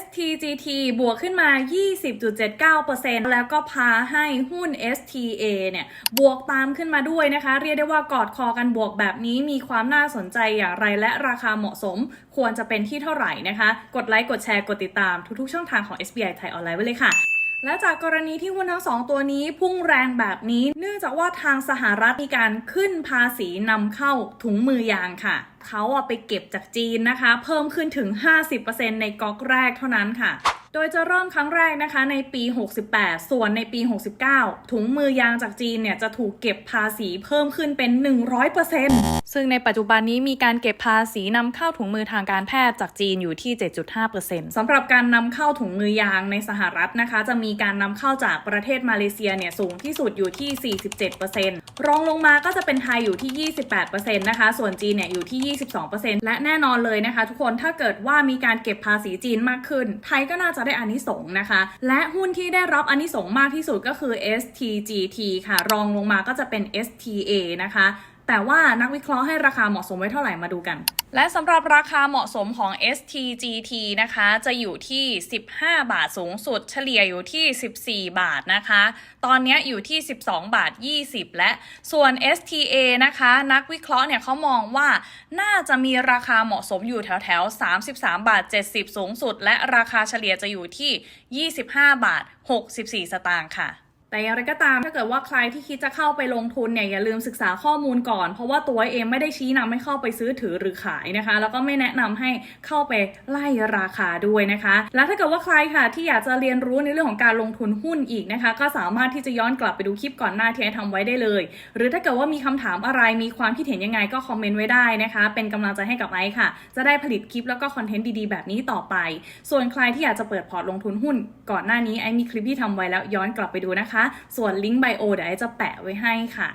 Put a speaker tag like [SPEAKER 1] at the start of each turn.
[SPEAKER 1] STGT บวกขึ้นมา 20.79%แล้วก็พาให้หุ้น STA เนี่ยบวกตามขึ้นมาด้วยนะคะ เรียกได้ว่ากอดคอกันบวกแบบนี้มีความน่าสนใจอย่างไรและราคาเหมาะสมควรจะเป็นที่เท่าไหร่นะคะ กดไลค์ กดแชร์ กดติดตามทุกๆช่องทางของ SBI ไทยออนไลน์ไว้เลยค่ะและจากกรณีที่หุ้นทั้งสองตัวนี้พุ่งแรงแบบนี้ เนื่องจากว่าทางสหรัฐมีการขึ้นภาษีนำเข้าถุงมือยางค่ะ เขาอาไปเก็บจากจีนนะคะ เพิ่มขึ้นถึง 50%ในก๊อกแรกเท่านั้นค่ะโดยจะเริ่มครั้งแรกนะคะในปี 68 ส่วนในปี 69 ถุงมือยางจากจีนเนี่ยจะถูกเก็บภาษีเพิ่มขึ้นเป็น 100%ซึ่งในปัจจุบันนี้มีการเก็บภาษีนำเข้าถุงมือทางการแพทย์จากจีนอยู่ที่ 7.5%สำหรับการนำเข้าถุงมือยางในสหรัฐนะคะ จะมีการนำเข้าจากประเทศมาเลเซียเนี่ยสูงที่สุดอยู่ที่ 47%รองลงมาก็จะเป็นไทยอยู่ที่ 28%นะคะ ส่วนจีนเนี่ยอยู่ที่22%และแน่นอนเลยนะคะ ทุกคนถ้าเกิดว่ามีการเก็บภาษีจีนมากขึ้น ไทยก็น่าจะได้อานิสงส์นะคะ และหุ้นที่ได้รับอานิสงส์มากที่สุดก็คือ STGT ค่ะ รองลงมาก็จะเป็น STA นะคะ แต่ว่านักวิเคราะห์ให้ราคาเหมาะสมไว้เท่าไหร่มาดูกัน และสำหรับราคาเหมาะสมของ STGT นะคะ จะอยู่ที่ 15 บาทสูงสุด เฉลี่ยอยู่ที่ 14 บาทนะคะ ตอนนี้อยู่ที่ 12 บาท 20 และส่วน STA นะคะ นักวิเคราะห์เนี่ยเขามองว่าน่าจะมีราคาเหมาะสมอยู่แถวแถว33 บาท 70 สูงสุด และราคาเฉลี่ยจะอยู่ที่ 25 บาท 64 สตางค์ค่ะ แต่อย่างไรก็ตามถ้าเกิดว่าใครที่คิดจะเข้าไปลงทุนเนี่ยอย่าลืมศึกษาข้อมูลก่อน เพราะว่าตัวเองไม่ได้ชี้นำให้เข้าไปซื้อถือหรือขายนะคะ แล้วก็ไม่แนะนำให้เข้าไปไล่ราคาด้วยนะคะ แล้วถ้าเกิดว่าใครค่ะที่อยากจะเรียนรู้ในเรื่องของการลงทุนหุ้นอีกนะคะ ก็สามารถที่จะย้อนกลับไปดูคลิปก่อนหน้าที่ไอทำไว้ได้เลย หรือถ้าเกิดว่ามีคำถามอะไรมีความคิดเห็นยังไงก็คอมเมนต์ไว้ได้นะคะ เป็นกำลังใจให้กับไอค่ะ จะได้ผลิตคลิปแล้วก็คอนเทนต์ดีๆ แบบนี้ต่อไป ส่วนใครที่อยากจะเปิดพอร์ตลงทุนหุ้น ก่อนหน้านี้ไอมีคลิปที่ทำไว้แล้วย้อนกลับไปดูนะคะส่วนลิงก์ไบโอเดี๋ยวไอจะแปะไว้ให้ค่ะ